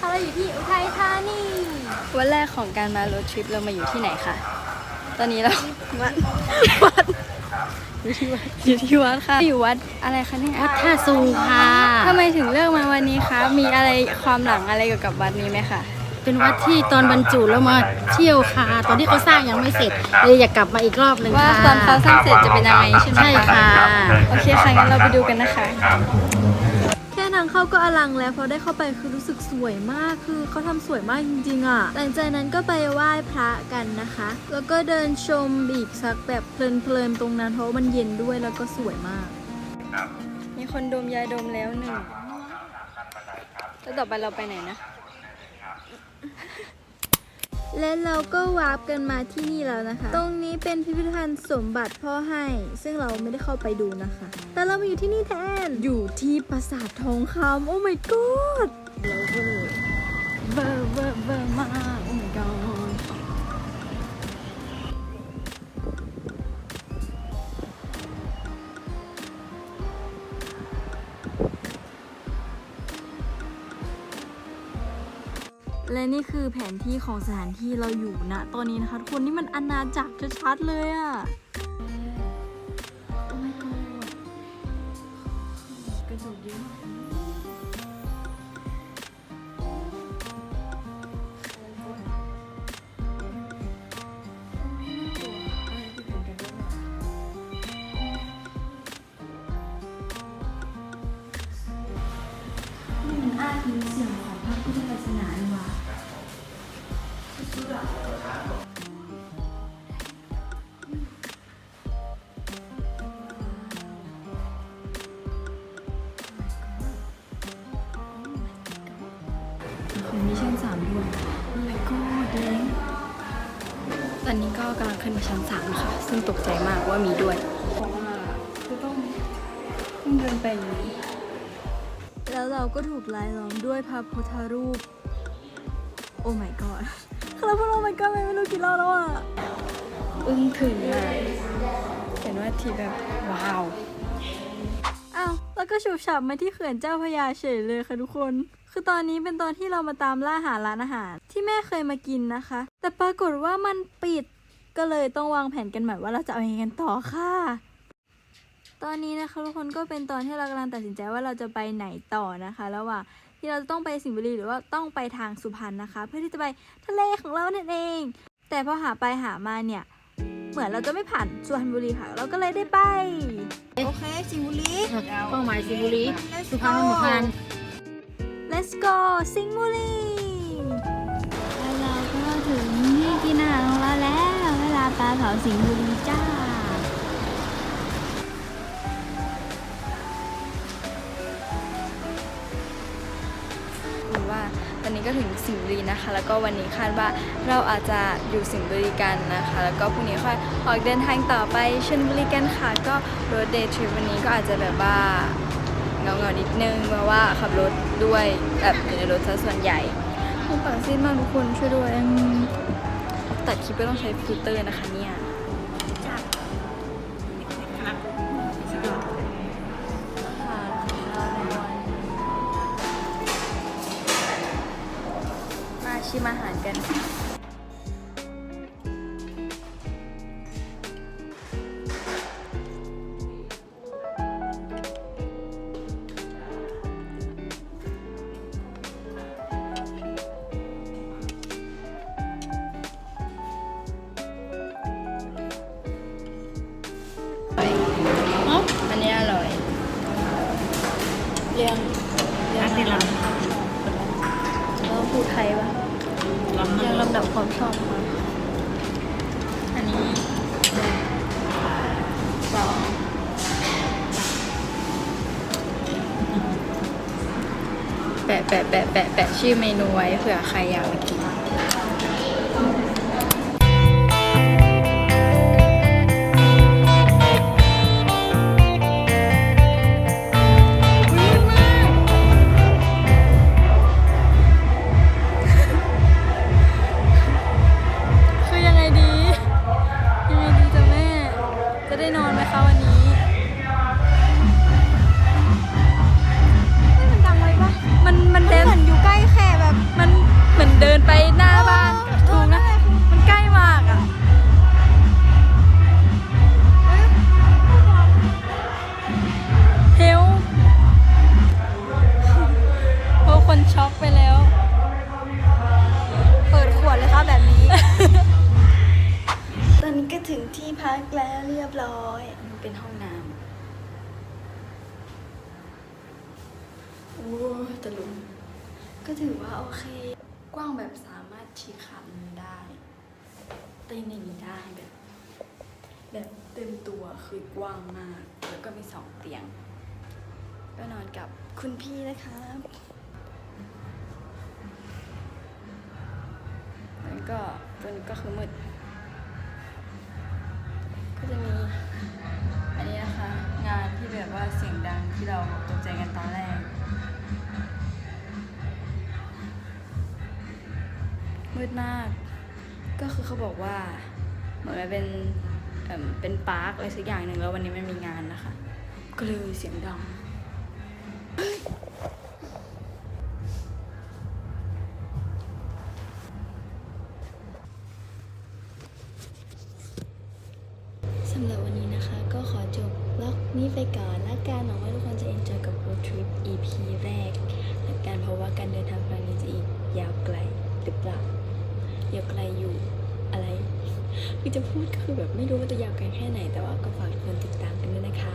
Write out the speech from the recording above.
ค่ะเราอยู่ที่อุทัยธานีวันแรกของการมาโรดทริปเรามาอยู่ที่ไหนคะตอนนี้เราวัดวัดอยู่ที่วัดอยู่ที่วัดค่ะอยู่วัดอะไรคะเนี่ยวัดท่าสูงค่ะทำไมถึงเลือกมาวันนี้คะมีอะไรความหลังอะไรเกี่ยวกับวัดนี้ไหมคะเป็นวัดที่ตอนบรรจุแล้วมาเที่ยวค่ะ ตอนที่เขาสร้างยังไม่เสร็จเลยอยากกลับมาอีกรอบหนึ่งว่าค่ะตอนเขาสร้างเสร็จจะเป็นยังไงใช่ไหมใช่ค่ะโอเคค่ะงั้นเราไปดูกันนะคะแค่ทาง เข้าก็อลังแล้วพอได้เข้าไปคือรู้สึกสวยมากคือเขาทำสวยมากจริงๆอะ หลังจากนั้นก็ไปไหว้พระกันนะคะ แล้วก็เดินชมบีกสักแบบเพลินๆตรงนั้นเพราะว่ามันเย็นด้วยแล้วก็สวยมาก มีคนดมยาดมแล้วหนึ่งแล้วต่อไปเราไปไหนนะ และเราก็วาร์ปกันมาที่นี่แล้วนะคะ ตรงนี้เป็นพิพิธภัณฑ์สมบัติพ่อให้ ซึ่งเราไม่ได้เข้าไปดูนะคะ แต่เรามาอยู่ที่นี่แทน อยู่ที่ปราสาททองคำโอ้ my god เบอร์เบอร์เบอร์มาก และนี่คือแผนที่ของสถานที่เราอยู่นะ ตอนนี้นะคะทุกคนนี่มันอาณาจักรชัดๆเลยอะโอ้ my god กระจกเยอะมาก ของมีชั้นสามด้วยโอ้ my god เล้งตอนนี้ก็กำลังขึ้นไปชั้นสามค่ะ ซึ่งตกใจมากว่ามีด้วยเพราะว่าจะต้องต้องเดินไปอย่างนี้ แล้วเราก็ถูกลายล้อมด้วยพระพุทธรูป โอ้ my god เราพูดโอ้ my god ไปไม่รู้กี่รอบแล้วอะ อึ้งถึงอะเห็นว่าทีแบบ ว้าวอ้าว แล้วก็ฉูบฉับมาที่เขื่อนเจ้าพยาเฉยเลยค่ะทุกคน คือตอนนี้เป็นตอนที่เรามาตามล่าหาร้านอาหาร ที่แม่เคยมากินนะคะ แต่ปรากฏว่ามันปิดก็เลยต้องวางแผนกันใหม่ว่าเราจะเอายังไงกันต่อค่ะ ตอนนี้นะคะทุกคนก็เป็นตอนที่เรากำลังตัดสินใจว่าเราจะไปไหนต่อนะคะ ระหว่างที่เราจะต้องไปสิงห์บุรีหรือว่าต้องไปทางสุพรรณนะคะ เพื่อที่จะไปทะเลของเรานั่นเอง แต่พอหาไปหามาเนี่ย เหมือนเราจะไม่ผ่านสุพรรณบุรีค่ะ เราก็เลยได้ไป โอเคสิงห์บุรีเป้าหมายสิงห์บุรีสุพรรณบุรี Let's go สิงห์บุรีแล้วเราก็ถึงที่กินอาหารของเราแล้ว เวลาปลาเผาสิงห์บุรีจ้า ว่าตอนนี้ก็ถึงสิงห์บุรีนะคะ แล้วก็วันนี้คาดว่าเราอาจจะอยู่สิงห์บุรีกันนะคะ แล้วก็พรุ่งนี้ค่อยออกเดินทางต่อไปชลบุรีกันค่ะ ก็รถเดย์ทริปวันนี้ก็อาจจะแบบว่าเงาเงาๆนิดนึงเพราะว่าขับรถด้วยแบบอยู่ในรถซะส่วนใหญ่ผมปากซีดมากทุกคนช่วยด้วยอืมตัดคลิปไม่ต้องใช้ฟิลเตอร์นะคะเนี่ย ชิมอาหารกัน อันนี้อร่อยเรียงเรียงที่เราเราพูดไทยปะลำเรียงลำดับความชอบมันอันนี้สองแปะแปะแปะแปะแปะชื่อเมนูไว้เผื่อใครอยากมากิน อกไปแล้ว เปิดขวดเลยครับแบบนี้ ตอนนี้ก็ถึงที่พักแล้วเรียบร้อยเป็นห้องน้ำโอ้ยตะลุมก็ถือว่าโอเค กว้างแบบสามารถชี้ขาดมันได้เต้นอย่างนี้ได้แบบแบบเต็มตัวคือกว้างมาก แล้วก็มีสองเตียง ก็นอนกับคุณพี่นะครั ก็ตัวนี้ก็คือมืด ก็จะมีอันนี้นะคะ งานที่แบบว่าเสียงดังที่เราตกใจกันตอนแรก มืดมาก ก็คือเขาบอกว่า เหมือนมันเป็นเอิ่มเป็นปาร์คอะไรสักอย่างหนึ่งแล้ววันนี้มันมีงานนะคะ ก็เลยเสียงดัง สำหรับวันนี้นะคะ ก็ขอจบบล็อกนี้ ไปก่อนละกันหวังว่าทุกคนจะ enjoy กับ road trip EP แรกละกันเพราะว่าการเดินทางครั้งนี้จะอีกยาวไกลหรือเปล่ายาวไกลอยู่อะไรคือจะพูดก็คือแบบไม่รู้ว่าจะยาวไกลแค่ไหน แต่ว่าก็ฝากทุกคนติดตามกันด้วยนะคะ